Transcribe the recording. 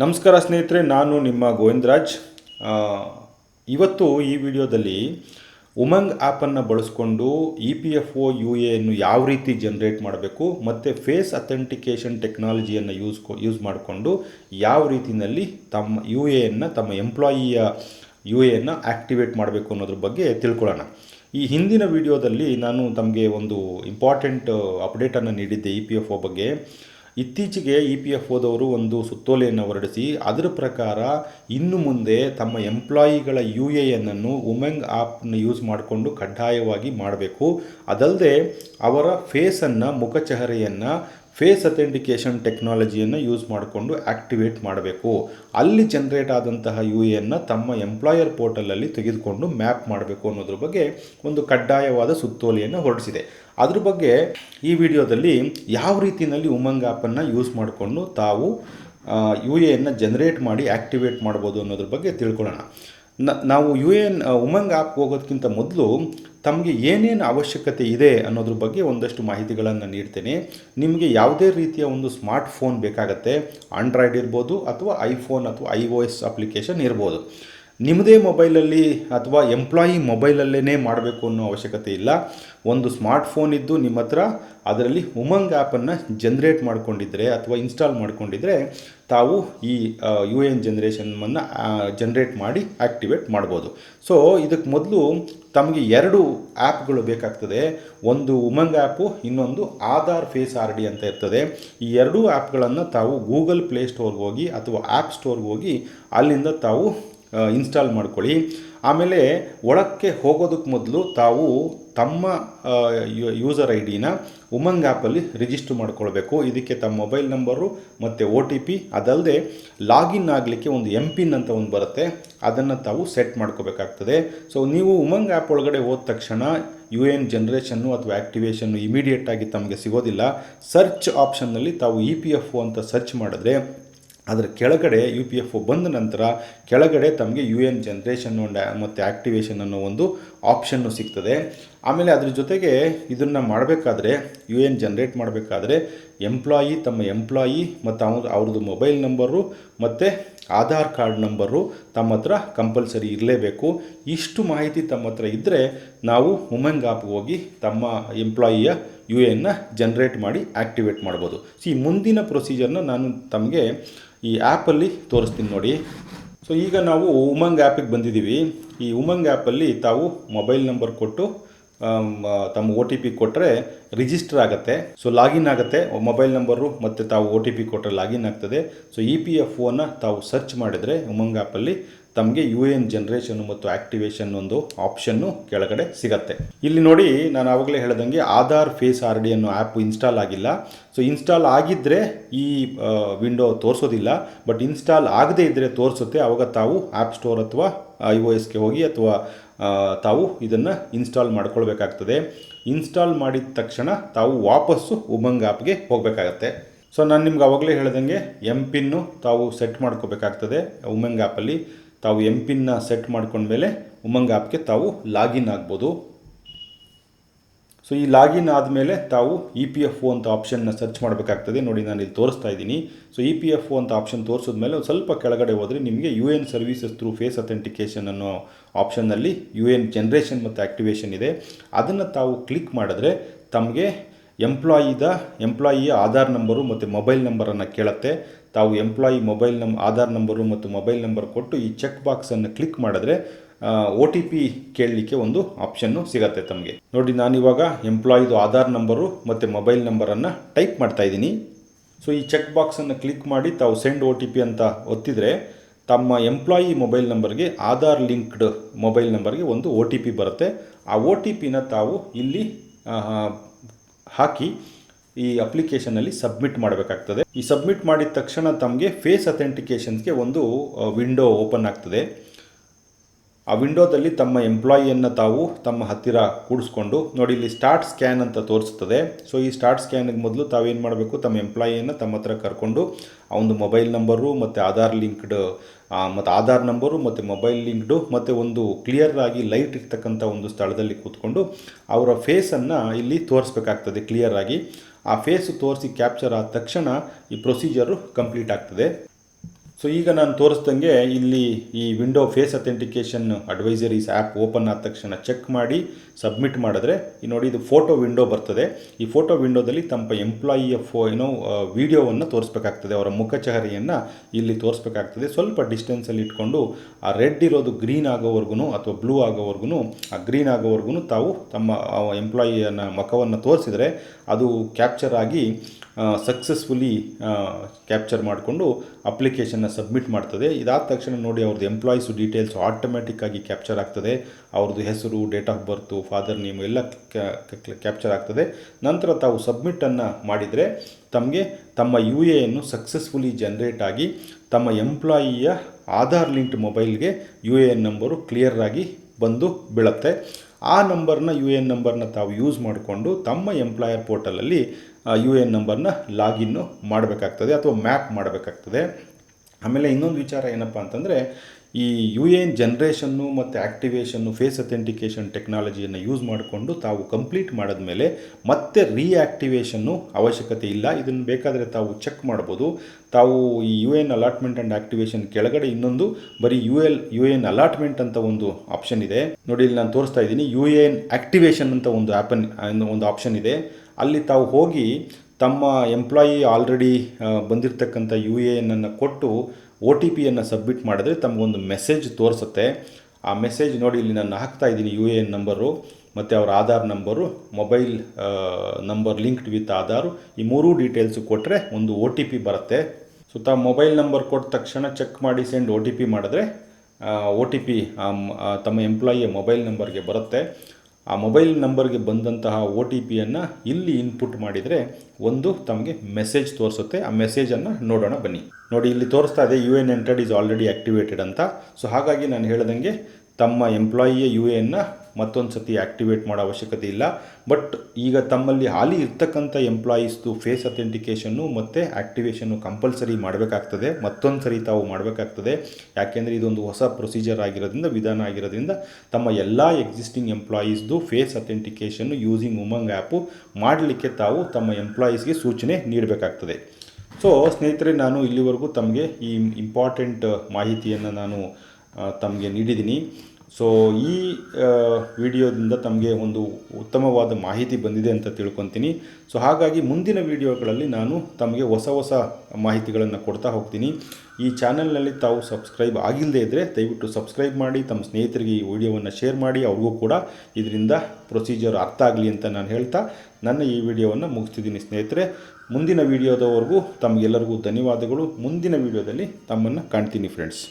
ನಮಸ್ಕಾರ ಸ್ನೇಹಿತರೆ, ನಾನು ನಿಮ್ಮ ಗೋವಿಂದರಾಜ್. ರಾಜ್ ಇವತ್ತು ಈ ವಿಡಿಯೋದಲ್ಲಿ ಉಮಂಗ್ ಆ್ಯಪನ್ನು ಬಳಸ್ಕೊಂಡು E P F O, U ಎನ್ನು ಯಾವ ರೀತಿ ಜನ್ರೇಟ್ ಮಾಡಬೇಕು, ಮತ್ತು ಫೇಸ್ ಅಥೆಂಟಿಕೇಷನ್ ಟೆಕ್ನಾಲಜಿಯನ್ನು ಯೂಸ್ ಯೂಸ್ ಮಾಡಿಕೊಂಡು ಯಾವ ರೀತಿಯಲ್ಲಿ ತಮ್ಮ ಯು ಎಯನ್ನು ತಮ್ಮ ಎಂಪ್ಲಾಯಿಯ ಯು ಎಯನ್ನು ಆ್ಯಕ್ಟಿವೇಟ್ ಮಾಡಬೇಕು ಅನ್ನೋದ್ರ ಬಗ್ಗೆ ತಿಳ್ಕೊಳ್ಳೋಣ. ಈ ಹಿಂದಿನ ವಿಡಿಯೋದಲ್ಲಿ ನಾನು ತಮಗೆ ಒಂದು ಇಂಪಾರ್ಟೆಂಟ್ ಅಪ್ಡೇಟನ್ನು ನೀಡಿದ್ದೆ ಇ ಪಿ ಎಫ್ ಒ ಬಗ್ಗೆ. ಇತ್ತೀಚೆಗೆ ಇ ಪಿ ಎಫ್ ಓದವರು ಒಂದು ಸುತ್ತೋಲೆಯನ್ನು ಹೊರಡಿಸಿ, ಅದರ ಪ್ರಕಾರ ಇನ್ನು ಮುಂದೆ ತಮ್ಮ ಎಂಪ್ಲಾಯಿಗಳ ಯು ಎ ಎನ್ನನ್ನು ಉಮೆಂಗ್ ಆ್ಯಪ್ನ ಯೂಸ್ ಮಾಡಿಕೊಂಡು ಕಡ್ಡಾಯವಾಗಿ ಮಾಡಬೇಕು. ಅದಲ್ಲದೆ ಅವರ ಫೇಸನ್ನು, ಮುಖಚಹರೆಯನ್ನು, ಫೇಸ್ ಅಥೆಂಟಿಕೇಷನ್ ಟೆಕ್ನಾಲಜಿಯನ್ನು ಯೂಸ್ ಮಾಡಿಕೊಂಡು ಆ್ಯಕ್ಟಿವೇಟ್ ಮಾಡಬೇಕು. ಅಲ್ಲಿ ಜನ್ರೇಟ್ ಆದಂತಹ ಯು ಎನ್ನು ತಮ್ಮ ಎಂಪ್ಲಾಯರ್ ಪೋರ್ಟಲಲ್ಲಿ ತೆಗೆದುಕೊಂಡು ಮ್ಯಾಪ್ ಮಾಡಬೇಕು ಅನ್ನೋದ್ರ ಬಗ್ಗೆ ಒಂದು ಕಡ್ಡಾಯವಾದ ಸುತ್ತೋಲೆಯನ್ನು ಹೊರಡಿಸಿದೆ. ಅದ್ರ ಬಗ್ಗೆ ಈ ವಿಡಿಯೋದಲ್ಲಿ ಯಾವ ರೀತಿಯಲ್ಲಿ ಉಮಂಗ್ ಆ್ಯಪನ್ನು ಯೂಸ್ ಮಾಡಿಕೊಂಡು ತಾವು ಯು ಎ ಎನ್ನ ಜನರೇಟ್ ಮಾಡಿ ಆ್ಯಕ್ಟಿವೇಟ್ ಮಾಡ್ಬೋದು ಅನ್ನೋದ್ರ ಬಗ್ಗೆ ತಿಳ್ಕೊಳ್ಳೋಣ. ನ- ನಾವು ಯು ಎನ್ ಉಮಂಗ್ ಆ್ಯಪ್ ಹೋಗೋದಕ್ಕಿಂತ ಮೊದಲು ತಮಗೆ ಏನೇನು ಅವಶ್ಯಕತೆ ಇದೆ ಅನ್ನೋದ್ರ ಬಗ್ಗೆ ಒಂದಷ್ಟು ಮಾಹಿತಿಗಳನ್ನು ನೀಡ್ತೇನೆ. ನಿಮಗೆ ಯಾವುದೇ ರೀತಿಯ ಒಂದು ಸ್ಮಾರ್ಟ್ ಫೋನ್ ಬೇಕಾಗತ್ತೆ ಆಂಡ್ರಾಯ್ಡ್ ಇರ್ಬೋದು ಅಥವಾ ಐಫೋನ್ ಅಥವಾ ಐ ಒ ಎಸ್ ಅಪ್ಲಿಕೇಶನ್ ಇರ್ಬೋದು. ನಿಮ್ಮದೇ ಮೊಬೈಲಲ್ಲಿ ಅಥವಾ ಎಂಪ್ಲಾಯಿ ಮೊಬೈಲಲ್ಲೇ ಮಾಡಬೇಕು ಅನ್ನೋ ಅವಶ್ಯಕತೆ ಇಲ್ಲ. ಒಂದು ಸ್ಮಾರ್ಟ್ ಫೋನ್ ಇದ್ದು ನಿಮ್ಮ ಹತ್ರ ಅದರಲ್ಲಿ ಉಮಂಗ್ ಆ್ಯಪನ್ನು ಜನ್ರೇಟ್ ಮಾಡಿಕೊಂಡಿದ್ದರೆ ಅಥವಾ ಇನ್ಸ್ಟಾಲ್ ಮಾಡಿಕೊಂಡಿದ್ದರೆ ತಾವು ಈ ಯು ಎನ್ ಜನ್ರೇಷನನ್ನು ಜನ್ರೇಟ್ ಮಾಡಿ ಆ್ಯಕ್ಟಿವೇಟ್ ಮಾಡ್ಬೋದು. ಸೊ ಇದಕ್ಕೆ ಮೊದಲು ತಮಗೆ ಎರಡು ಆ್ಯಪ್ಗಳು ಬೇಕಾಗ್ತದೆ. ಒಂದು ಉಮಂಗ್ ಆ್ಯಪು, ಇನ್ನೊಂದು ಆಧಾರ್ ಫೇಸ್ ಆರ್ ಡಿ ಅಂತ ಇರ್ತದೆ. ಈ ಎರಡೂ ಆ್ಯಪ್ಗಳನ್ನು ತಾವು ಗೂಗಲ್ ಪ್ಲೇ ಸ್ಟೋರ್ಗೆ ಹೋಗಿ ಅಥವಾ ಆ್ಯಪ್ ಸ್ಟೋರ್ಗೆ ಹೋಗಿ ಅಲ್ಲಿಂದ ತಾವು ಇನ್ಸ್ಟಾಲ್ ಮಾಡ್ಕೊಳ್ಳಿ. ಆಮೇಲೆ ಒಳಕ್ಕೆ ಹೋಗೋದಕ್ಕೆ ಮೊದಲು ತಾವು ತಮ್ಮ ಯೂಸರ್ ಐ ಡಿನ ಉಮಂಗ್ ಆ್ಯಪಲ್ಲಿ ರಿಜಿಸ್ಟರ್ ಮಾಡ್ಕೊಳ್ಬೇಕು. ಇದಕ್ಕೆ ತಮ್ಮ ಮೊಬೈಲ್ ನಂಬರು ಮತ್ತು ಒ ಟಿ ಪಿ ಅದಲ್ಲದೆ ಲಾಗಿನ್ ಆಗಲಿಕ್ಕೆ ಒಂದು ಎಂ ಪಿನ್ ಅಂತ ಒಂದು ಬರುತ್ತೆ. ಅದನ್ನು ತಾವು ಸೆಟ್ ಮಾಡ್ಕೋಬೇಕಾಗ್ತದೆ. ಸೊ ನೀವು ಉಮಂಗ್ ಆ್ಯಪ್ ಒಳಗಡೆ ಹೋದ ತಕ್ಷಣ ಯು ಎನ್ ಜನ್ರೇಷನ್ನು ಅಥವಾ ಆ್ಯಕ್ಟಿವೇಷನ್ನು ಇಮಿಡಿಯೇಟಾಗಿ ತಮಗೆ ಸಿಗೋದಿಲ್ಲ. ಸರ್ಚ್ ಆಪ್ಷನ್ನಲ್ಲಿ ತಾವು ಇ ಪಿ ಎಫ್ ಒ ಅಂತ ಸರ್ಚ್ ಮಾಡಿದ್ರೆ ಅದರ ಕೆಳಗಡೆ ಯು ಪಿ ಎಫ್ ಒ ಬಂದ ನಂತರ ಕೆಳಗಡೆ ತಮಗೆ ಯು ಎನ್ ಜನ್ರೇಷನ್ ಮತ್ತು ಆ್ಯಕ್ಟಿವೇಷನ್ ಅನ್ನೋ ಒಂದು ಆಪ್ಷನ್ನು ಸಿಗ್ತದೆ. ಆಮೇಲೆ ಅದ್ರ ಜೊತೆಗೆ ಇದನ್ನು ಮಾಡಬೇಕಾದ್ರೆ ಯು ಎನ್ ಜನ್ರೇಟ್ ಮಾಡಬೇಕಾದ್ರೆ ಎಂಪ್ಲಾಯಿ ತಮ್ಮ ಎಂಪ್ಲಾಯಿ ಮತ್ತು ಅವ್ರ ಅವ್ರದ್ದು ಮೊಬೈಲ್ ನಂಬರು ಮತ್ತು ಆಧಾರ್ ಕಾರ್ಡ್ ನಂಬರು ತಮ್ಮ ಹತ್ರ ಕಂಪಲ್ಸರಿ ಇರಲೇಬೇಕು. ಇಷ್ಟು ಮಾಹಿತಿ ತಮ್ಮ ಹತ್ರ ಇದ್ದರೆ ನಾವು ಉಮಂಗ್ ಆಪ್ಗೆ ಹೋಗಿ ತಮ್ಮ ಎಂಪ್ಲಾಯಿಯ ಯು ಎನ್ನ ಜನ್ರೇಟ್ ಮಾಡಿ ಆ್ಯಕ್ಟಿವೇಟ್ ಮಾಡ್ಬೋದು. ಸಿ ಮುಂದಿನ ಪ್ರೊಸೀಜರ್ನ ನಾನು ತಮಗೆ ಈ ಆ್ಯಪಲ್ಲಿ ತೋರಿಸ್ತೀನಿ ನೋಡಿ. ಸೊ ಈಗ ನಾವು ಉಮಂಗ್ ಆ್ಯಪಿಗೆ ಬಂದಿದ್ದೀವಿ. ಈ ಉಮಂಗ್ ಆ್ಯಪಲ್ಲಿ ತಾವು ಮೊಬೈಲ್ ನಂಬರ್ ಕೊಟ್ಟು ತಮ್ಮ ಒ ಟಿ ಪಿ ಕೊಟ್ಟರೆ ರಿಜಿಸ್ಟರ್ ಆಗುತ್ತೆ. ಸೊ ಲಾಗಿನ್ ಆಗುತ್ತೆ. ಮೊಬೈಲ್ ನಂಬರು ಮತ್ತು ತಾವು ಒ ಟಿ ಪಿ ಕೊಟ್ಟರೆ ಲಾಗಿನ್ ಆಗ್ತದೆ. ಸೊ ಇ ಪಿ ಎಫ್ ಒನ ತಾವು ಸರ್ಚ್ ಮಾಡಿದರೆ ಉಮಂಗ್ ಆ್ಯಪಲ್ಲಿ ತಮಗೆ ಯು ಎನ್ ಜನ್ರೇಷನ್ ಮತ್ತು ಆ್ಯಕ್ಟಿವೇಷನ್ ಒಂದು ಆಪ್ಷನ್ನು ಕೆಳಗಡೆ ಸಿಗತ್ತೆ. ಇಲ್ಲಿ ನೋಡಿ, ನಾನು ಆವಾಗಲೇ ಹೇಳ್ದಂಗೆ ಆಧಾರ್ ಫೇಸ್ ಆರ್ ಡಿ ಅನ್ನೋ ಆ್ಯಪ್ ಇನ್ಸ್ಟಾಲ್ ಆಗಿಲ್ಲ. ಸೊ ಇನ್ಸ್ಟಾಲ್ ಆಗಿದ್ದರೆ ಈ ವಿಂಡೋ ತೋರಿಸೋದಿಲ್ಲ. ಬಟ್ ಇನ್ಸ್ಟಾಲ್ ಆಗದೇ ಇದ್ದರೆ ತೋರಿಸುತ್ತೆ. ಆವಾಗ ತಾವು ಆ್ಯಪ್ ಸ್ಟೋರ್ ಅಥವಾ ಐ ಓ ಎಸ್ಗೆ ಹೋಗಿ ಅಥವಾ ತಾವು ಇದನ್ನು ಇನ್ಸ್ಟಾಲ್ ಮಾಡ್ಕೊಳ್ಬೇಕಾಗ್ತದೆ. ಇನ್ಸ್ಟಾಲ್ ಮಾಡಿದ ತಕ್ಷಣ ತಾವು ವಾಪಸ್ಸು ಉಮಂಗ್ ಆ್ಯಪ್ಗೆ ಹೋಗಬೇಕಾಗತ್ತೆ. ಸೊ ನಾನು ನಿಮ್ಗೆ ಆವಾಗಲೇ ಹೇಳ್ದಂಗೆ ಎಂ ಪಿನ್ನು ತಾವು ಸೆಟ್ ಮಾಡ್ಕೋಬೇಕಾಗ್ತದೆ. ಉಮಂಗ್ ಆ್ಯಪಲ್ಲಿ ತಾವು ಎಂ ಪಿನ್ನ ಸೆಟ್ ಮಾಡ್ಕೊಂಡ್ಮೇಲೆ ಉಮಂಗ್ ಆ್ಯಪ್ಗೆ ತಾವು ಲಾಗಿನ್ ಆಗ್ಬೋದು. ಸೊ ಈ ಲಾಗಿನ್ ಆದಮೇಲೆ ತಾವು ಇ ಪಿ ಎಫ್ ಒ ಅಂತ ಆಪ್ಷನ್ನ ಸರ್ಚ್ ಮಾಡಬೇಕಾಗ್ತದೆ. ನೋಡಿ ನಾನು ಇಲ್ಲಿ ತೋರಿಸ್ತಾ ಇದ್ದೀನಿ. So E P F O ಅಂತ ಆಪ್ಷನ್ ತೋರಿಸಿದ್ಮೇಲೆ ಒಂದು ಸ್ವಲ್ಪ ಕೆಳಗಡೆ ಹೋದರೆ ನಿಮಗೆ U N services through face authentication ಅನ್ನೋ ಆಪ್ಷನ್ನಲ್ಲಿ ಯು ಎನ್ ಜನ್ರೇಷನ್ ಮತ್ತು ಆ್ಯಕ್ಟಿವೇಷನ್ ಇದೆ. ಅದನ್ನು ತಾವು ಕ್ಲಿಕ್ ಮಾಡಿದ್ರೆ ತಮಗೆ ಎಂಪ್ಲಾಯಿದ ಎಂಪ್ಲಾಯಿಯ ಆಧಾರ್ ನಂಬರು ಮತ್ತು ಮೊಬೈಲ್ ನಂಬರನ್ನು ಕೇಳುತ್ತೆ. ತಾವು employee mobile number Aadhaar number ಮತ್ತು ಮೊಬೈಲ್ ನಂಬರ್ ಕೊಟ್ಟು ಈ ಚೆಕ್ ಬಾಕ್ಸನ್ನು ಕ್ಲಿಕ್ ಮಾಡಿದ್ರೆ ಒ ಟಿ ಪಿ ಕೇಳಲಿಕ್ಕೆ ಒಂದು ಆಪ್ಷನ್ನು ಸಿಗತ್ತೆ ತಮಗೆ. ನೋಡಿ, ನಾನಿವಾಗ ಎಂಪ್ಲಾಯಿದು ಆಧಾರ್ ನಂಬರು ಮತ್ತು ಮೊಬೈಲ್ ನಂಬರನ್ನು ಟೈಪ್ ಮಾಡ್ತಾ ಇದ್ದೀನಿ. ಸೊ ಈ ಚೆಕ್ ಬಾಕ್ಸನ್ನು ಕ್ಲಿಕ್ ಮಾಡಿ ತಾವು ಸೆಂಡ್ ಒ ಟಿ ಪಿ ಅಂತ ಒತ್ತಿದರೆ ತಮ್ಮ ಎಂಪ್ಲಾಯಿ ಮೊಬೈಲ್ ನಂಬರ್ಗೆ ಆಧಾರ್ ಲಿಂಕ್ಡ್ ಮೊಬೈಲ್ ನಂಬರ್ಗೆ ಒಂದು ಒ ಟಿ ಪಿ ಬರುತ್ತೆ. ಆ ಒ ಟಿ ಪಿನ ತಾವು ಇಲ್ಲಿ ಹಾಕಿ ಈ ಅಪ್ಲಿಕೇಶನಲ್ಲಿ ಸಬ್ಮಿಟ್ ಮಾಡಬೇಕಾಗ್ತದೆ. ಈ ಸಬ್ಮಿಟ್ ಮಾಡಿದ ತಕ್ಷಣ ತಮಗೆ ಫೇಸ್ ಅಥೆಂಟಿಕೇಷನ್ಸ್ಗೆ ಒಂದು ವಿಂಡೋ ಓಪನ್ ಆಗ್ತದೆ. ಆ ವಿಂಡೋದಲ್ಲಿ ತಮ್ಮ ಎಂಪ್ಲಾಯಿಯನ್ನು ತಾವು ತಮ್ಮ ಹತ್ತಿರ ಕೂಡಿಸ್ಕೊಂಡು, ನೋಡಿ ಇಲ್ಲಿ ಸ್ಟಾರ್ಟ್ ಸ್ಕ್ಯಾನ್ ಅಂತ ತೋರಿಸ್ತದೆ ಸೊ ಈ ಸ್ಟಾರ್ಟ್ ಸ್ಕ್ಯಾನಿಗೆ ಮೊದಲು ತಾವೇನು ಮಾಡಬೇಕು? ತಮ್ಮ ಎಂಪ್ಲಾಯಿಯನ್ನು ತಮ್ಮ ಹತ್ರ ಕರ್ಕೊಂಡು ಒಂದು ಮೊಬೈಲ್ ನಂಬರು ಮತ್ತು ಆಧಾರ್ ಲಿಂಕ್ಡ್ ಮತ್ತು ಆಧಾರ್ ನಂಬರು ಮತ್ತು ಮೊಬೈಲ್ ಲಿಂಕ್ಡು, ಮತ್ತು ಒಂದು ಕ್ಲಿಯರ್ ಆಗಿ ಲೈಟ್ ಇರ್ತಕ್ಕಂಥ ಒಂದು ಸ್ಥಳದಲ್ಲಿ ಕೂತ್ಕೊಂಡು, ಅವರ ಫೇಸನ್ನು ಇಲ್ಲಿ ತೋರಿಸ್ಬೇಕಾಗ್ತದೆ ಕ್ಲಿಯರ್ ಆಗಿ. ಆ ಫೇಸ್ ತೋರಿಸಿ ಕ್ಯಾಪ್ಚರ್ ಆದ ತಕ್ಷಣ ಈ ಪ್ರೊಸೀಜರು ಕಂಪ್ಲೀಟ್ ಆಗ್ತದೆ. ಸೊ ಈಗ ನಾನು ತೋರಿಸ್ದಂಗೆ ಇಲ್ಲಿ ಈ window face authentication advisories app open ಆದ ತಕ್ಷಣ ಚೆಕ್ ಮಾಡಿ ಸಬ್ಮಿಟ್ ಮಾಡಿದ್ರೆ, ಈ ನೋಡಿ ಇದು ಫೋಟೋ ವಿಂಡೋ ಬರ್ತದೆ. ಈ ಫೋಟೋ ವಿಂಡೋದಲ್ಲಿ ತಮ್ಮ ಎಂಪ್ಲಾಯಿಯ ಫೋ, ಏನೋ ವಿಡಿಯೋವನ್ನು ತೋರಿಸ್ಬೇಕಾಗ್ತದೆ. ಅವರ ಮುಖಚಹರೆಯನ್ನು ಇಲ್ಲಿ ತೋರಿಸ್ಬೇಕಾಗ್ತದೆ. ಸ್ವಲ್ಪ ಡಿಸ್ಟೆನ್ಸಲ್ಲಿ ಇಟ್ಕೊಂಡು, ಆ ರೆಡ್ ಇರೋದು ಗ್ರೀನ್ ಆಗೋವರೆಗೂ ಅಥವಾ ಬ್ಲೂ ಆಗೋವರೆಗೂ ಆ ಗ್ರೀನ್ ಆಗೋವರೆಗೂ ತಾವು ತಮ್ಮ ಎಂಪ್ಲಾಯಿಯನ್ನ ಮುಖವನ್ನು ತೋರಿಸಿದರೆ, ಅದು ಕ್ಯಾಪ್ಚರ್ ಆಗಿ ಸಕ್ಸಸ್ಫುಲಿ ಕ್ಯಾಪ್ಚರ್ ಮಾಡಿಕೊಂಡು ಅಪ್ಲಿಕೇಶನ್ನ ಸಬ್ಮಿಟ್ ಮಾಡ್ತದೆ. ಇದಾದ ತಕ್ಷಣ ನೋಡಿ ಅವ್ರದ್ದು ಎಂಪ್ಲಾಯೀಸು ಡೀಟೇಲ್ಸ್ ಆಟೋಮೆಟಿಕ್ ಆಗಿ ಕ್ಯಾಪ್ಚರ್ ಆಗ್ತದೆ. ಅವ್ರದ್ದು ಹೆಸರು date of birth father name ಎಲ್ಲ ಕ್ಯಾಪ್ಚರ್ ಆಗ್ತದೆ. ನಂತರ ತಾವು ಸಬ್ಮಿಟನ್ನು ಮಾಡಿದರೆ ತಮಗೆ ತಮ್ಮ ಯು ಎ ಅನ್ನು ಸಕ್ಸಸ್ಫುಲಿ ಜನ್ರೇಟ್ ಆಗಿ ತಮ್ಮ ಎಂಪ್ಲಾಯಿಯ ಆಧಾರ್ ಲಿಂಕ್ಡ್ ಮೊಬೈಲ್ಗೆ U A N number clear ಆಗಿ ಬಂದು ಬೀಳುತ್ತೆ. ಆ ನಂಬರ್ನ ಯು ಎನ್ ನಂಬರ್ನ ತಾವು ಯೂಸ್ ಮಾಡಿಕೊಂಡು ತಮ್ಮ ಎಂಪ್ಲಾಯರ್ ಪೋರ್ಟಲಲ್ಲಿ ಯು ಎನ್ ನಂಬರ್ನ ಲಾಗಿನ್ನು ಮಾಡಬೇಕಾಗ್ತದೆ ಅಥವಾ ಮ್ಯಾಪ್ ಮಾಡಬೇಕಾಗ್ತದೆ. ಆಮೇಲೆ ಇನ್ನೊಂದು ವಿಚಾರ ಏನಪ್ಪ ಅಂತಂದರೆ, ಈ ಯು ಎನ್ ಜನ್ರೇಷನ್ನು ಮತ್ತು ಆ್ಯಕ್ಟಿವೇಷನ್ನು ಫೇಸ್ ಅಥೆಂಟಿಕೇಷನ್ ಟೆಕ್ನಾಲಜಿಯನ್ನು ಯೂಸ್ ಮಾಡಿಕೊಂಡು ತಾವು ಕಂಪ್ಲೀಟ್ ಮಾಡಿದ ಮೇಲೆ ಮತ್ತೆ ರೀಆ್ಯಕ್ಟಿವೇಷನ್ನು ಅವಶ್ಯಕತೆ ಇಲ್ಲ. ಇದನ್ನು ಬೇಕಾದರೆ ತಾವು ಚೆಕ್ ಮಾಡ್ಬೋದು. ತಾವು ಈ U N allotment and activation ಕೆಳಗಡೆ ಇನ್ನೊಂದು, ಬರೀ U L U N allotment ಅಂತ ಒಂದು ಆಪ್ಷನ್ ಇದೆ. ನೋಡಿ, ಇಲ್ಲಿ ನಾನು ತೋರಿಸ್ತಾ ಇದ್ದೀನಿ. ಯು ಎನ್ ಆ್ಯಕ್ಟಿವೇಷನ್ ಅಂತ ಒಂದು ಆ್ಯಪನ್ ಒಂದು ಆಪ್ಷನ್ ಇದೆ. ಅಲ್ಲಿ ತಾವು ಹೋಗಿ ತಮ್ಮ ಎಂಪ್ಲಾಯಿ ಆಲ್ರೆಡಿ ಬಂದಿರತಕ್ಕಂಥ ಯು ಎ ಎನ್ನನ್ನು ಕೊಟ್ಟು ಒ ಟಿ ಪಿಯನ್ನು ಸಬ್ಮಿಟ್ ಮಾಡಿದ್ರೆ ತಮಗೊಂದು ಮೆಸೇಜ್ ತೋರಿಸುತ್ತೆ. ಆ ಮೆಸೇಜ್ ನೋಡಿ ಇಲ್ಲಿ ನಾನು ಹಾಕ್ತಾ ಇದ್ದೀನಿ ಯು ಎ ಎನ್ ನಂಬರು ಮತ್ತು ಅವರ Aadhaar number mobile number linked with Aadhaar ಈ ಮೂರೂ ಡೀಟೇಲ್ಸು ಕೊಟ್ಟರೆ ಒಂದು ಒ ಟಿ ಪಿ ಬರುತ್ತೆ. ಸೊ ತಾವು ಮೊಬೈಲ್ ನಂಬರ್ ಕೊಟ್ಟ ತಕ್ಷಣ ಚೆಕ್ ಮಾಡಿ ಸೆಂಡ್ ಒ ಟಿ ಪಿ ಮಾಡಿದ್ರೆ ಒ ಟಿ ಪಿ ತಮ್ಮ ಎಂಪ್ಲಾಯಿಯ ಮೊಬೈಲ್ ನಂಬರ್ಗೆ ಬರುತ್ತೆ. ಆ ಮೊಬೈಲ್ ನಂಬರ್ಗೆ ಬಂದಂತಹ ಒ ಟಿ ಪಿಯನ್ನು ಇಲ್ಲಿ ಇನ್ಪುಟ್ ಮಾಡಿದರೆ ಒಂದು ತಮಗೆ ಮೆಸೇಜ್ ತೋರಿಸುತ್ತೆ. ಆ ಮೆಸೇಜನ್ನು ನೋಡೋಣ ಬನ್ನಿ. ನೋಡಿ, ಇಲ್ಲಿ ತೋರಿಸ್ತಾ ಇದೆ U N entered is already activated ಅಂತ. ಸೊ ಹಾಗಾಗಿ ನಾನು ಹೇಳ್ದಂಗೆ ತಮ್ಮ ಎಂಪ್ಲಾಯಿಯ ಯು ಎನ್ನ ಮತ್ತೊಂದು ಸತಿ ಆ್ಯಕ್ಟಿವೇಟ್ ಮಾಡೋ ಅವಶ್ಯಕತೆ ಇಲ್ಲ. ಬಟ್ ಈಗ ತಮ್ಮಲ್ಲಿ ಹಾಲಿ ಇರ್ತಕ್ಕಂಥ ಎಂಪ್ಲಾಯೀಸ್ದು ಫೇಸ್ ಅಥೆಂಟಿಕೇಷನ್ನು ಮತ್ತು ಆ್ಯಕ್ಟಿವೇಷನ್ನು ಕಂಪಲ್ಸರಿ ಮಾಡಬೇಕಾಗ್ತದೆ. ಮತ್ತೊಂದು ಸರಿ ತಾವು ಮಾಡಬೇಕಾಗ್ತದೆ. ಯಾಕೆಂದರೆ ಇದೊಂದು ಹೊಸ ಪ್ರೊಸೀಜರ್ ಆಗಿರೋದ್ರಿಂದ, ವಿಧಾನ ಆಗಿರೋದ್ರಿಂದ ತಮ್ಮ ಎಲ್ಲ ಎಕ್ಸಿಸ್ಟಿಂಗ್ ಎಂಪ್ಲಾಯೀಸ್ದು ಫೇಸ್ ಅಥೆಂಟಿಕೇಷನ್ನು ಯೂಸಿಂಗ್ ಉಮಂಗ್ ಆ್ಯಪು ಮಾಡಲಿಕ್ಕೆ ತಾವು ತಮ್ಮ ಎಂಪ್ಲಾಯೀಸ್ಗೆ ಸೂಚನೆ ನೀಡಬೇಕಾಗ್ತದೆ. ಸೊ ಸ್ನೇಹಿತರೆ, ನಾನು ಇಲ್ಲಿವರೆಗೂ ತಮಗೆ ಈ ಇಂಪಾರ್ಟೆಂಟ್ ಮಾಹಿತಿಯನ್ನು ನಾನು ತಮಗೆ ನೀಡಿದ್ದೀನಿ. ಸೊ ಈ ವಿಡಿಯೋದಿಂದ ತಮಗೆ ಒಂದು ಉತ್ತಮವಾದ ಮಾಹಿತಿ ಬಂದಿದೆ ಅಂತ ತಿಳ್ಕೊತೀನಿ. ಸೊ ಹಾಗಾಗಿ ಮುಂದಿನ ವಿಡಿಯೋಗಳಲ್ಲಿ ನಾನು ತಮಗೆ ಹೊಸ ಹೊಸ ಮಾಹಿತಿಗಳನ್ನು ಕೊಡ್ತಾ ಹೋಗ್ತೀನಿ. ಈ ಚಾನಲ್ನಲ್ಲಿ ತಾವು ಸಬ್ಸ್ಕ್ರೈಬ್ ಆಗಿಲ್ಲದೇ ಇದ್ದರೆ ದಯವಿಟ್ಟು ಸಬ್ಸ್ಕ್ರೈಬ್ ಮಾಡಿ, ತಮ್ಮ ಸ್ನೇಹಿತರಿಗೆ ಈ ವಿಡಿಯೋವನ್ನು ಶೇರ್ ಮಾಡಿ, ಅವ್ರಿಗೂ ಕೂಡ ಇದರಿಂದ ಪ್ರೊಸೀಜರ್ ಅರ್ಥ ಆಗಲಿ ಅಂತ ನಾನು ಹೇಳ್ತಾ ನನ್ನ ಈ ವಿಡಿಯೋವನ್ನು ಮುಗಿಸ್ತಿದ್ದೀನಿ ಸ್ನೇಹಿತರೆ. ಮುಂದಿನ ವಿಡಿಯೋದವರೆಗೂ ತಮಗೆಲ್ಲರಿಗೂ ಧನ್ಯವಾದಗಳು. ಮುಂದಿನ ವಿಡಿಯೋದಲ್ಲಿ ತಮ್ಮನ್ನು ಕಾಣ್ತೀನಿ ಫ್ರೆಂಡ್ಸ್